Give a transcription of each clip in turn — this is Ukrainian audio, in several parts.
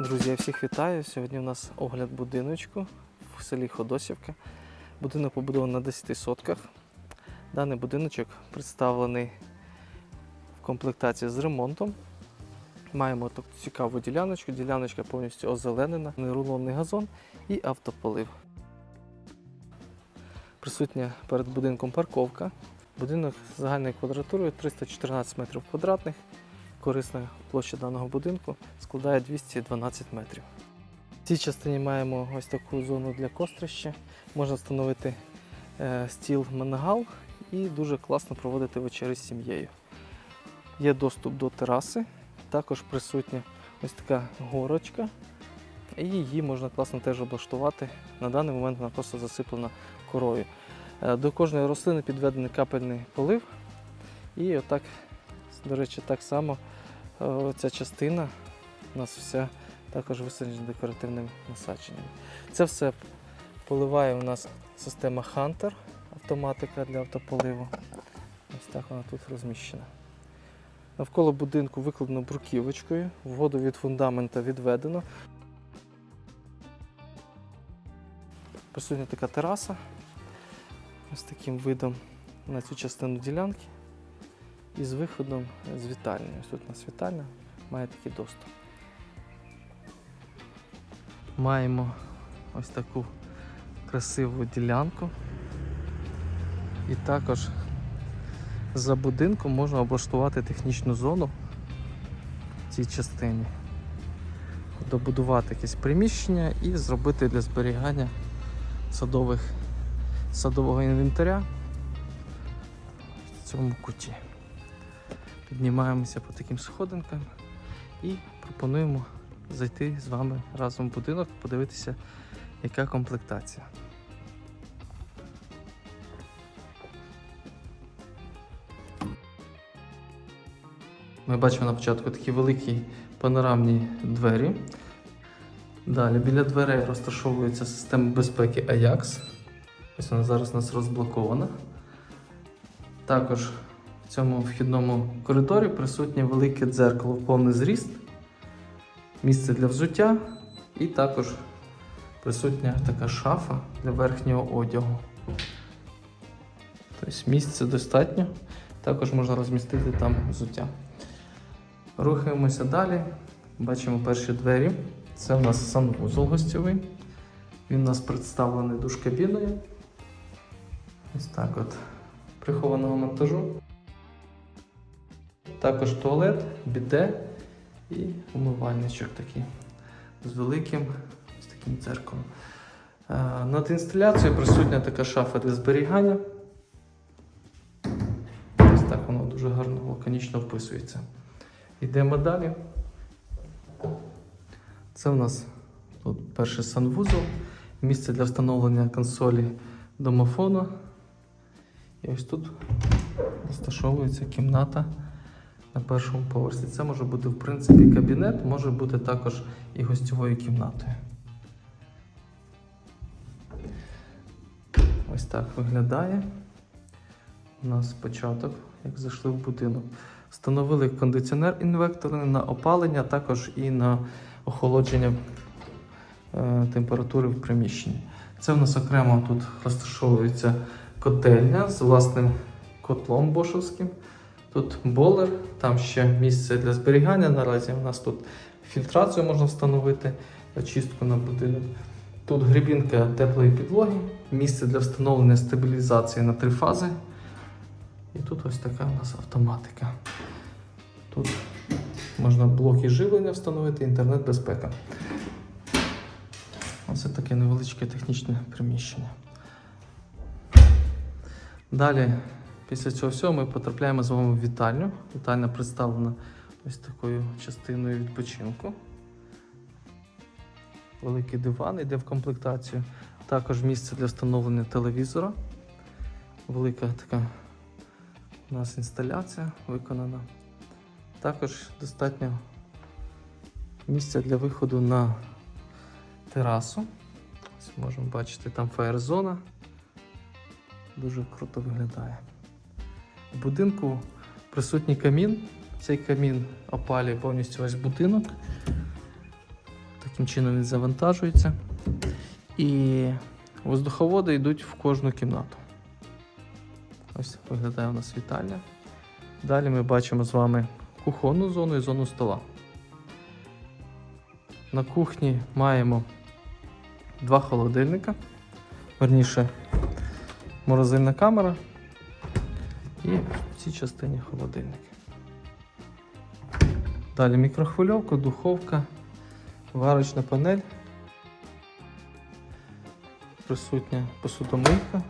Друзі, я всіх вітаю. Сьогодні у нас огляд будиночку в селі Ходосівка. Будинок побудований на 10 сотках. Даний будиночок представлений в комплектації з ремонтом. Маємо таку цікаву діляночку. Діляночка повністю озеленена, нерулонний газон і автополив. Присутня перед будинком парковка. Будинок з загальною квадратурою 314 метрів квадратних. Корисна площа даного будинку складає 212 метрів. В цій частині маємо ось таку зону для кострища. Можна встановити е, стіл мангал і дуже класно проводити вечері з сім'єю. Є доступ до тераси, також присутня ось така горочка. І її можна класно теж облаштувати. На даний момент вона просто засиплена корою. Е, До кожної рослини підведений капельний полив. І отак, до речі, так само ця частина у нас вся також висаджена декоративним насадженням. Це все поливає у нас система Hunter, автоматика для автополиву. Ось так вона тут розміщена. Навколо будинку викладено бруківочкою, воду від фундамента відведено. Присутня така тераса з таким видом на цю частину ділянки і з виходом з вітальні. Ось тут у нас вітальня має такий доступ. Маємо ось таку красиву ділянку. І також за будинком можна облаштувати технічну зону в цій частині. Добудувати якесь приміщення і зробити для зберігання садових, садового інвентаря в цьому куті. Піднімаємося по таким сходинкам і пропонуємо зайти з вами разом в будинок, подивитися, яка комплектація. Ми бачимо на початку такі великі панорамні двері. Далі біля дверей розташовується система безпеки Ajax. Ось вона зараз у нас розблокована. Також в цьому вхідному коридорі присутнє велике дзеркало в повний зріст, місце для взуття і також присутня така шафа для верхнього одягу. Тобто місця достатньо, також можна розмістити там взуття. Рухаємося далі. Бачимо перші двері. Це у нас санвузол гостьовий. Він у нас представлений душ-кабіною. Ось так от прихованого монтажу. Також туалет, біде і умивальничок такий з великим з таким дзеркалом. Е, Над інсталяцією присутня така шафа для зберігання. Ось так воно дуже гарно лаконічно вписується. Йдемо далі. Це у нас тут перший санвузол, місце для встановлення консолі домофону. І ось тут розташовується кімната на першому поверсі. Це може бути, в принципі, кабінет, може бути також і гостьовою кімнатою. Ось так виглядає. У нас початок, як зайшли в будинок. Встановили кондиціонер інвекторний на опалення, також і на охолодження е, температури в приміщенні. Це в нас окремо тут розташовується котельня з власним котлом бошовським. Тут болер, там ще місце для зберігання. Наразі у нас тут фільтрацію можна встановити, очистку на будинок. Тут грибінка теплої підлоги, місце для встановлення стабілізації на три фази. І тут ось така у нас автоматика. Тут можна блоки живлення встановити, інтернет-безпека. Оце таке невеличке технічне приміщення. Далі, після цього всього, ми потрапляємо з вами в вітальню. Вітальня представлена ось такою частиною відпочинку. Великий диван йде в комплектацію. Також місце для встановлення телевізора. Велика така у нас інсталяція виконана. Також достатньо місця для виходу на терасу. Ось можемо бачити, там фаєр-зона. Дуже круто виглядає. В будинку присутній камін. Цей камін опалює повністю весь будинок. Таким чином він завантажується. І воздуховоди йдуть в кожну кімнату. Ось виглядає у нас вітальня. Далі ми бачимо з вами кухонну зону і зону стола. На кухні маємо два холодильника, верніше морозильна камера і в цій частині холодильник. Далі мікрохвильовка, духовка, варочна панель, присутня посудомийка.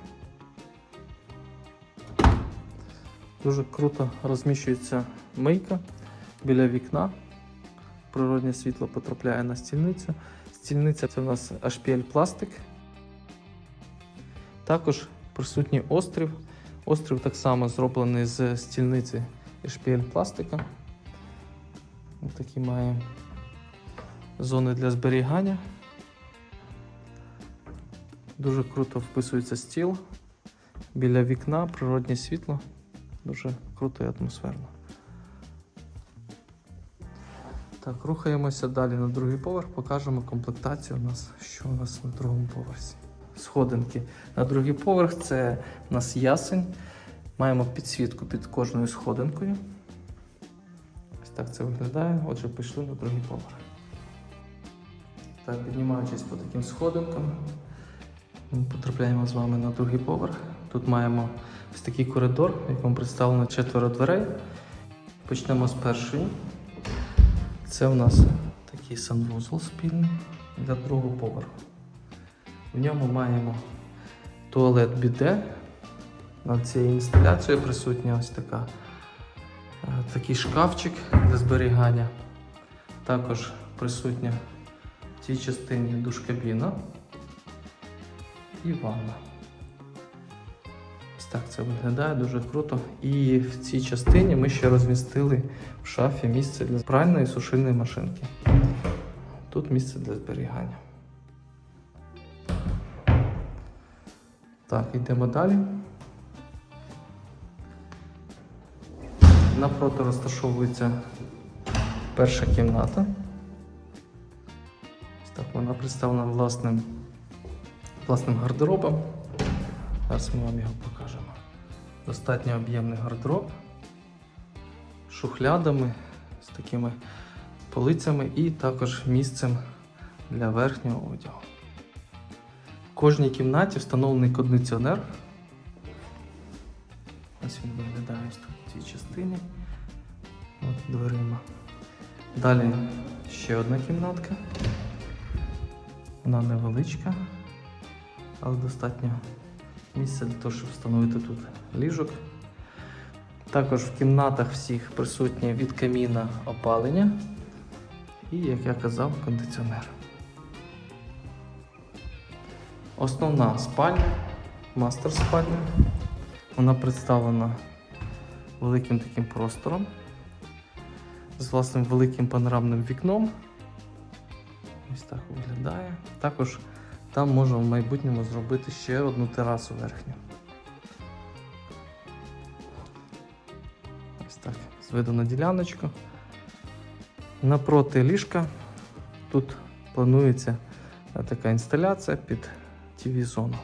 Дуже круто розміщується мийка біля вікна. Природнє світло потрапляє на стільницю. Стільниця це у нас HPL пластик. Також присутній острів. Острів так само зроблений з стільниці HPL пластика. Ось такі має зони для зберігання. Дуже круто вписується стіл біля вікна, природнє світло. Дуже круто і атмосферно. Так, рухаємося далі на другий поверх, покажемо комплектацію у нас, що у нас на другому поверсі. Сходинки. На другий поверх це у нас ясень. Маємо підсвітку під кожною сходинкою. Ось так це виглядає. Отже, пішли на другий поверх. Так, піднімаючись по таким сходинкам, ми потрапляємо з вами на другий поверх. Тут маємо ось такий коридор, в якому представлено четверо дверей. Почнемо з першої. Це у нас такий санвузол спільний для другого поверху. В ньому маємо туалет біде. Над цією інсталяцією присутня ось така, е, такий шкафчик для зберігання. Також присутня в цій частині душ-кабіна і ванна. Ось так це виглядає дуже круто. І в цій частині ми ще розмістили в шафі місце для пральної сушильної машинки. Тут місце для зберігання. Так, йдемо далі. Напроти розташовується перша кімната. Ось так вона представлена власним, власним гардеробом. Зараз ми вам його покажемо. Достатньо об'ємний гардероб шухлядами, з такими полицями і також місцем для верхнього одягу. Кожній кімнаті встановлений кондиціонер. Ось він виглядає ось тут в цій частині. От дверима. Далі ще одна кімнатка. Вона невеличка, але достатньо місця для того, щоб встановити тут ліжок. Також в кімнатах всіх присутнє від каміна опалення і, як я казав, кондиціонер. Основна спальня, мастер спальня. Вона представлена великим таким простором з власним великим панорамним вікном. Ось так виглядає. Також там можна в майбутньому зробити ще одну терасу верхню. Ось так, з виду на діляночку. Напроти ліжка тут планується е, така інсталяція під TV-зону.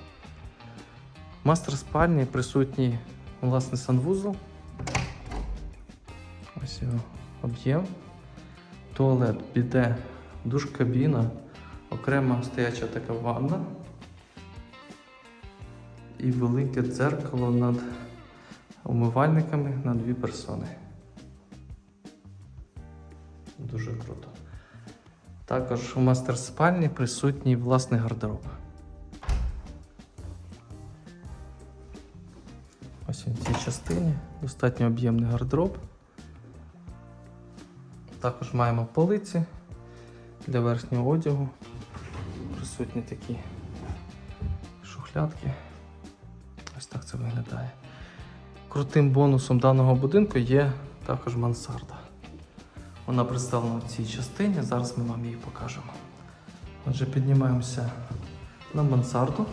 Мастер спальні присутній власний санвузол. Ось його об'єм. Туалет, біде, душ-кабіна, окрема стояча така ванна. І велике дзеркало над умивальниками на дві персони. Дуже круто. Також у мастер спальні присутній власний гардероб. Частині. Достатньо об'ємний гардероб. Також маємо полиці для верхнього одягу. Присутні такі шухлядки. Ось так це виглядає. Крутим бонусом даного будинку є також мансарда. Вона представлена в цій частині, зараз ми вам її покажемо. Отже, піднімаємося на мансарду.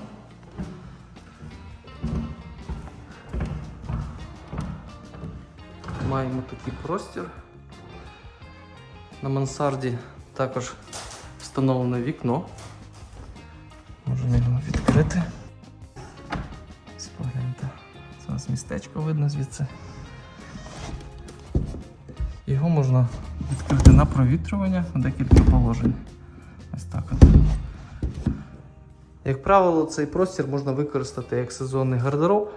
Маємо такий простір. На мансарді також встановлене вікно. Можемо його відкрити. Ось погляньте. Зараз містечко видно звідси. Його можна відкрити на провітрювання в декілька положень. Ось так. Як правило, цей простір можна використати як сезонний гардероб.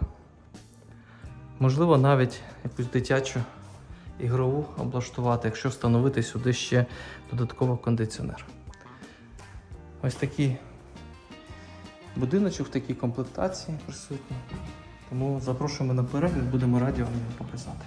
Можливо, навіть якусь дитячу ігрову облаштувати, якщо встановити сюди ще додатково кондиціонер. Ось такий будиночок в такій комплектації присутній. Тому запрошуємо на перегляд, будемо раді вам його показати.